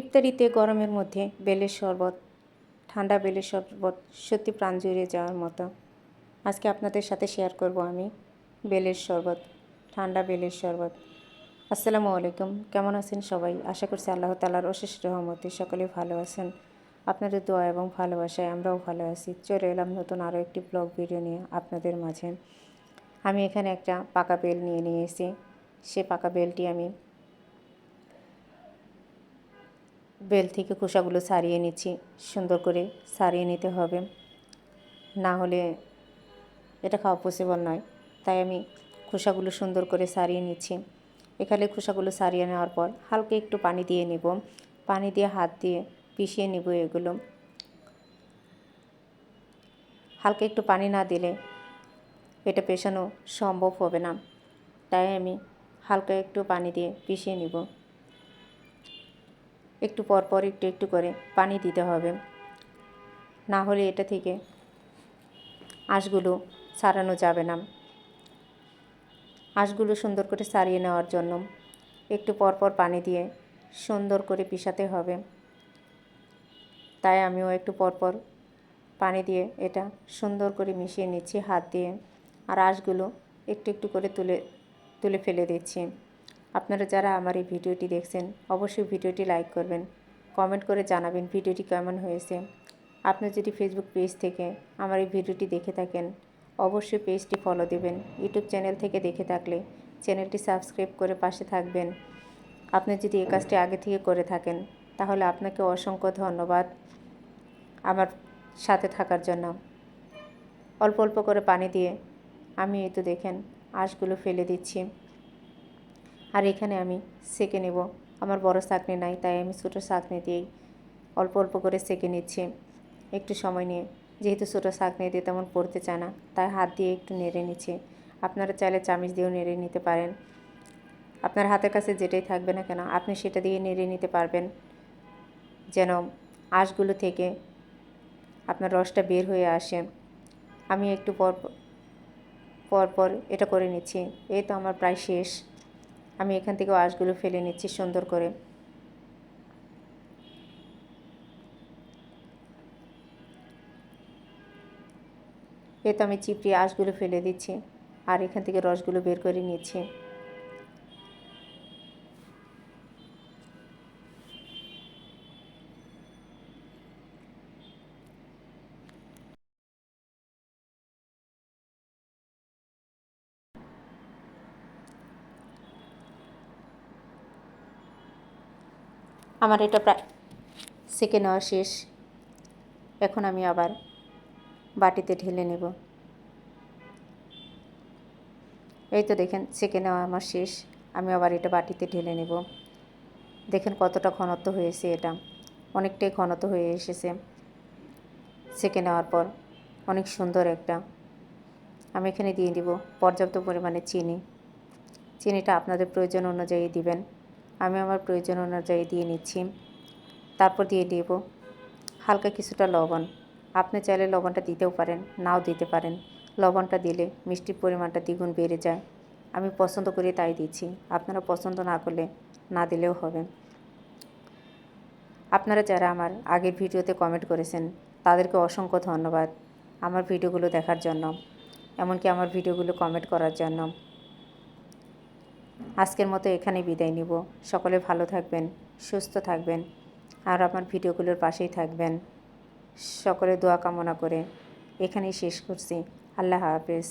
ইফতারিতে গরমের মধ্যে বেলের শরবত, ঠান্ডা বেলের শরবত সত্যি প্রাণ জুড়িয়ে যাওয়ার মতো। আজকে আপনাদের সাথে শেয়ার করব আমি বেলের শরবত, ঠান্ডা বেলের শরবত। আসসালামু আলাইকুম, কেমন আছেন সবাই? আশা করছি আল্লাহ তালার অশেষ রহমতে সকলে ভালো আছেন। আপনাদের দোয়া এবং ভালোবাসায় আমরাও ভালো আছি। চলে এলাম নতুন আরও একটি ব্লগ ভিডিও নিয়ে আপনাদের মাঝে। আমি এখানে একটা পাকা বেল নিয়ে নিয়েছি। সে পাকা বেলটি আমি বেল থেকে খোসাগুলো সারিয়ে নিচ্ছি। সুন্দর করে সারিয়ে নিতে হবে। না হলে এটা খাওয়া পসিবল নয়। তাই আমি খোসাগুলো সুন্দর করে সারিয়ে নিচ্ছি। এখানে খোসাগুলো সারিয়ে নেওয়ার পর হালকা একটু পানি দিয়ে নেব। পানি দিয়ে হাত দিয়ে পিষিয়ে নেব এগুলো। হালকা একটু পানি না দিলে এটা পেশানো সম্ভব হবে না। তাই আমি হালকা একটু পানি দিয়ে পিষিয়ে নিব। একটু পর পর একটু একটু করে পানি দিতে হবে। না হলে এটা থেকে আঁশগুলো ছাড়ানো যাবে না। আঁশগুলো সুন্দর করে সারিয়ে নেওয়ার জন্য একটু পর পর পানি দিয়ে সুন্দর করে পিষাতে হবে। তাই আমিও একটু পর পর পানি দিয়ে এটা সুন্দর করে মিশিয়ে নিচ্ছি, হাত দিয়ে। আর আঁশগুলো একটু একটু করে তুলে তুলে ফেলে দিচ্ছি। আপনারা যারা আমার এই ভিডিওটি দেখছেন, অবশ্যই ভিডিওটি লাইক করবেন। কমেন্ট করে জানাবেন ভিডিওটি কেমন হয়েছে। আপনি যদি ফেসবুক পেজ থেকে আমার এই ভিডিওটি দেখে থাকেন, অবশ্যই পেজটি ফলো দেবেন। ইউটিউব চ্যানেল থেকে দেখে থাকলে চ্যানেলটি সাবস্ক্রাইব করে পাশে থাকবেন। আপনি যদি এই কাজটি আগে থেকে করে থাকেন, তাহলে আপনাকে অসংখ্য ধন্যবাদ আমার সাথে থাকার জন্য। অল্প অল্প করে পানি দিয়ে আমি এই তো দেখেন, আঁশগুলো ফেলে দিচ্ছি। আর এখানে আমি সেঁকে নেব। আমার বড় চাকনি নাই, তাই আমি ছোটো চাকনি দিয়েই অল্প অল্প করে সেঁকে নিচ্ছি। একটু সময় নিয়ে, যেহেতু ছোটো চাকনি দিয়ে তেমন পড়তে চায় না, তাই হাত দিয়ে একটু নেড়ে নিচ্ছে। আপনারা চাইলে চামিচ দিয়েও নেড়ে নিতে পারেন। আপনার হাতের কাছে যেটাই থাকবে না কেন, আপনি সেটা দিয়ে নেড়ে নিতে পারবেন। যেন আঁশগুলো থেকে আপনার রসটা বের হয়ে আসে। আমি একটু পর পর এটা করে নিচ্ছি। এই তো আমার প্রায় শেষ। আমি এখান থেকে আঁশগুলো ফেলে নিচ্ছি সুন্দর করে। এ তো আমি চিপড়ি আঁশগুলো ফেলে দিচ্ছি, আর এখান থেকে রসগুলো বের করে নিচ্ছি। আমার এটা প্রায় সেকে নেওয়া শেষ। এখন আমি আবার বাটিতে ঢেলে নেব। এই তো দেখেন, সেকে নেওয়া আমার শেষ। আমি আবার এটা বাটিতে ঢেলে নেব। দেখেন কতটা ঘনত্ব হয়েছে এটা। অনেকটাই ঘনত্ব হয়ে এসেছে সেকে নেওয়ার পর। অনেক সুন্দর একটা। আমি এখানে দিয়ে দিব পর্যাপ্ত পরিমাণে চিনি। চিনিটা আপনাদের প্রয়োজন অনুযায়ী দিবেন। আমি আমার প্রয়োজন অনুযায়ী দিয়ে নিচ্ছি। তারপর দিয়ে দেব হালকা কিছুটা লবণ। আপনি চাইলে লবণটা দিতেও পারেন, নাও দিতে পারেন। লবণটা দিলে মিষ্টির পরিমাণটা দ্বিগুণ বেড়ে যায়। আমি পছন্দ করে তাই দিচ্ছি। আপনারা পছন্দ না করলে না দিলেও হবে। আপনারা যারা আমার আগের ভিডিওতে কমেন্ট করেছেন, তাদেরকে অসংখ্য ধন্যবাদ আমার ভিডিওগুলো দেখার জন্য। এমনকি আমার ভিডিওগুলো কমেন্ট করার জন্য। আজকের মতো এখানে বিদায় নিব। সকলে ভালো থাকবেন, সুস্থ থাকবেন, আর আমার ভিডিওগুলোর পাশেই থাকবেন। সকলে দোয়া কামনা করে এখানেই শেষ করছি। আল্লাহ হাফেজ।